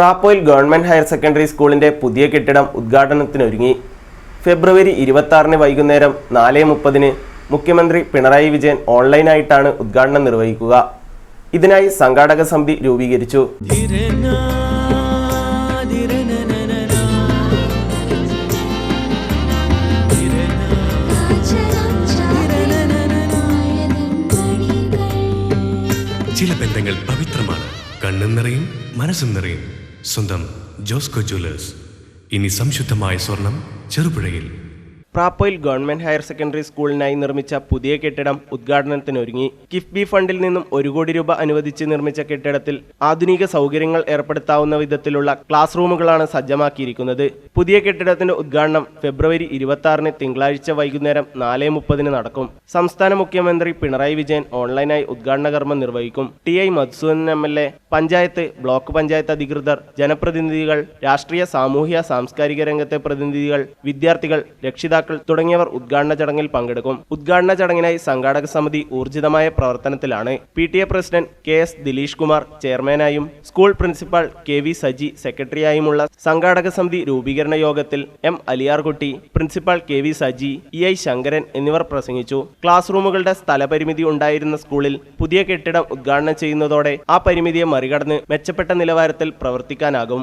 പ്രാപ്പോയിൽ government higher secondary സ്കൂളിന്റെ പുതിയ കെട്ടിടം ഉദ്ഘാടനത്തിനൊരുങ്ങി. ഫെബ്രുവരി ഇരുപത്തി വൈകുന്നേരം നാല് മുപ്പതിന് മുഖ്യമന്ത്രി പിണറായി വിജയൻ ഓൺലൈനായിട്ടാണ് ഉദ്ഘാടനം നിർവഹിക്കുക. ഇതിനായി സംഘാടക സമിതി രൂപീകരിച്ചു. ചില ബന്ധങ്ങൾ പവിത്രമാണ്. കണ്ണും നിറയും മനസ്സും നിറയും. സ്വന്തം ജോസ്കോ ജ്വല്ലേഴ്സ്. ഇനി സംശുദ്ധമായ സ്വർണം ചെറുപുഴയിൽ. പ്രാപ്പോയിൽ ഗവൺമെന്റ് ഹയർ സെക്കൻഡറി സ്കൂളിനായി നിർമ്മിച്ച പുതിയ കെട്ടിടം ഉദ്ഘാടനത്തിനൊരുങ്ങി. കിഫ്ബി ഫണ്ടിൽ നിന്നും ഒരു കോടി രൂപ അനുവദിച്ച് നിർമ്മിച്ച കെട്ടിടത്തിൽ ആധുനിക സൗകര്യങ്ങൾ ഏർപ്പെടുത്താവുന്ന വിധത്തിലുള്ള ക്ലാസ് റൂമുകളാണ് സജ്ജമാക്കിയിരിക്കുന്നത്. പുതിയ കെട്ടിടത്തിന്റെ ഉദ്ഘാടനം ഫെബ്രുവരി ഇരുപത്തി ആറിന് തിങ്കളാഴ്ച വൈകുന്നേരം നാല് മുപ്പതിന് നടക്കും. സംസ്ഥാന മുഖ്യമന്ത്രി പിണറായി വിജയൻ ഓൺലൈനായി ഉദ്ഘാടന കർമ്മം നിർവഹിക്കും. T I Madhusudan M L A panchayat block panchayat അധികൃതർ ജനപ്രതിനിധികൾ രാഷ്ട്രീയ സാമൂഹ്യ സാംസ്കാരിക രംഗത്തെ പ്രതിനിധികൾ വിദ്യാർത്ഥികൾ രക്ഷിതാക്കൾ തുടങ്ങിയവർ ഉദ്ഘാടന ചടങ്ങിൽ പങ്കെടുക്കും. ഉദ്ഘാടന ചടങ്ങിനായി സംഘാടക സമിതി ഊർജിതമായ പ്രവർത്തനത്തിലാണ്. P T A president K S Dileesh Kumar ചെയർമാനായും school principal K V Saji സെക്രട്ടറിയായുമുള്ള സംഘാടക സമിതി രൂപീകരണ യോഗത്തിൽ M Aliyarkutty principal K V Saji E I Sankaran എന്നിവർ പ്രസംഗിച്ചു. ക്ലാസ് റൂമുകളുടെ സ്ഥലപരിമിതി ഉണ്ടായിരുന്ന സ്കൂളിൽ പുതിയ കെട്ടിടം ഉദ്ഘാടനം ചെയ്യുന്നതോടെ ആ പരിമിതിയെ മറികടന്ന് മെച്ചപ്പെട്ട നിലവാരത്തിൽ പ്രവർത്തിക്കാനാകും.